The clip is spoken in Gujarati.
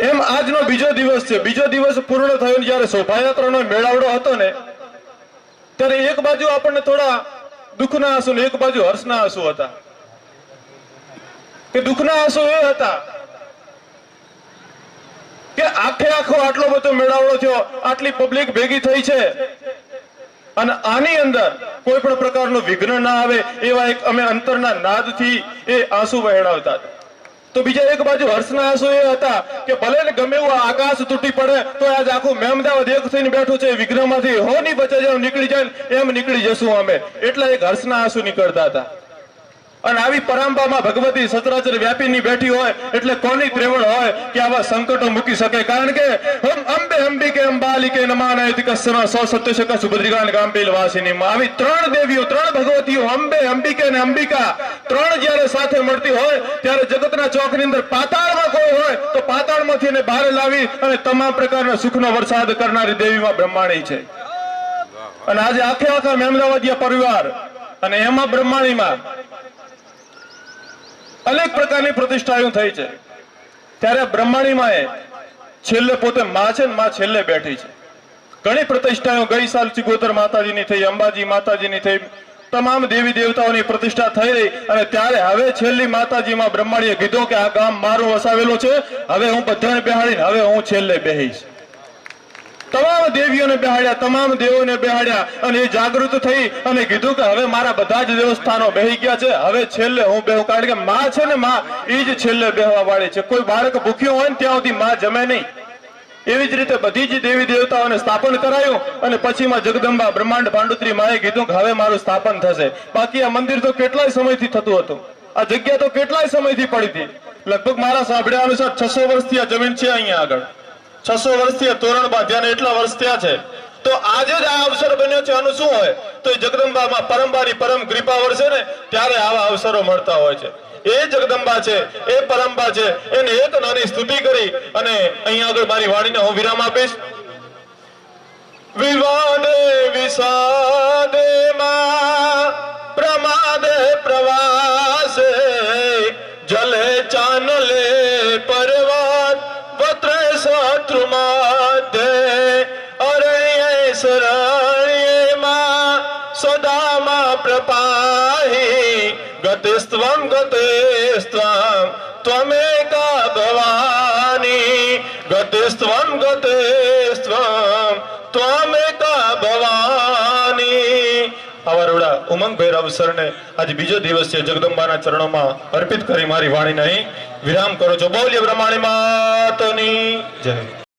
એમ આજનો બીજો દિવસ છે. બીજો દિવસ પૂર્ણ થયો જયારે શોભાયાત્રાનો મેળાવડો હતો ને, ત્યારે એક બાજુ આપણને થોડા દુઃખના આંસુ ને એક બાજુ હર્ષના આંસુ હતા. કે દુઃખના આંસુ એ હતા કે આખે આખો આટલો બધો મેળાવડો થયો, આટલી પબ્લિક ભેગી થઈ છે. અને આની અંદર કોઈ પણ પ્રકારનું વિઘ્ન ના આવે એવા એક અમે અંતરના નાદથી એ આંસુ વહેણાવતા હતા. તો બીજા એક બાજુ હર્ષના આંસુ એ હતા કે ભલે ને ગમે એવું આકાશ તૂટી પડે, તો આજ આખું મહેમદાવાદ એક થઈને બેઠું છે વિઘ્નમાંથી હો ની બચે જેમ નીકળી જાય એમ નીકળી જશું અમે. એટલા એક હર્ષના આંસુ નીકળતા હતા. અને આવી પરંપરામાં ભગવતી સચરાચર વ્યાપીની બેઠી હોય એટલે કોની ત્રેવડ હોય કે આવા સંકટો મૂકી શકે? કારણ કે હમ અંબે અંબિકે અંબાલિકે નમાનાયતિ કસ્સના સો સત્યશક સુભદ્રિકાન ગામપીલ વાસિની આવી ત્રણ દેવીઓ, ત્રણ ભગવતીઓ, અંબે, અંબિકે અને અંબિકા, ત્રણ જ્યારે સાથે મળતી હોય, ત્યારે જગતના ચોકની અંદર પાતાળમાં કોઈ હોય, તો પાતાળમાંથી એને બહાર લાવી અને તમામ પ્રકારના સુખનો વરસાદ કરનારી દેવીમાં બ્રહ્માણી છે. અને આજે આખે આખા મેમદાવાદિયા પરિવાર અને એમાં બ્રહ્માણીમાં અનેક પ્રકારની પ્રતિષ્ઠાઓ થઈ છે. ત્યારે બ્રહ્માણીમાં એ છેલ્લે પોતે માં છે માં છેલ્લે બેઠી છે. ઘણી પ્રતિષ્ઠાઓ, ગઈ સાલ ચિગોતર માતાજીની થઈ, અંબાજી માતાજીની થઈ, તમામ દેવી દેવતાઓની પ્રતિષ્ઠા થઈ રહી અને ત્યારે હવે છેલ્લી માતાજીમાં બ્રહ્માણીએ કીધું કે આ ગામ મારું વસાવેલું છે, હવે હું બધાને બેહાડીને, હવે હું છેલ્લે બેહીશ. તમામ દેવીઓને બેહાડ્યા, તમામ દેવોને બેહાડ્યા અને એ જાગૃત થઈ અને કીધું કે હવે મારા બધા જ દેવસ્થાનો બેહી ગયા છે, હવે છેલ્લે હું બેહું. કારણ કે માં છે ને માં, એ જ છેલ્લે બેહવા વાળી છે. કોઈ બાળક ભૂખ્યું હોય ને ત્યાં સુધી માં જમે નહીં. એવી જ રીતે બધી જ દેવી દેવતાઓને સ્થાપન કરાયું અને પછીમાં જગદંબા બ્રહ્માંડ પાંડુત્રી માએ કીધું કે હવે મારું સ્થાપન થશે. બાકી આ મંદિર તો કેટલાય સમયથી થતું હતું. આ જગ્યા તો કેટલાય સમયથી પડી હતી. લગભગ મારા સાંભળ્યા અનુસાર છસો વર્ષથી આ જમીન છે અહીંયા આગળ. છસો વર્ષથી તોરણ બાંધ્યા ને એટલા વર્ષ થયા છે. તો આજે જ આ અવસર બન્યો છે આનું શું હોય? તો જગદંબામાં પરંબારી પરમ કૃપા વર્ષે ને ત્યારે આવા અવસરો મળતા હોય છે. એ જગદંબા છે, એ પરંબા છે, એને એક નાની સ્તુતિ કરી અને અહીંયા આગળ મારી વાણીને હું વિરામ આપીશ. વિવાદ વિષાદે અરણ્યે શરણ્યે સદામાં પ્રપાહી. ગતિસ્ત્વમ ગતિસ્ત્વમ ભવાની ગતિસ્ત્વમ ગતિસ્ત્વમ ત્વમેકા ભવાની આવા રૂડા ઉમંગભેર બીજો દિવસ જગદંબાના ચરણોમાં અર્પિત કરી મારી વાણીને અહીં વિરામ કરો છો બોલ્ય બ્રહ્માણી માતની. જય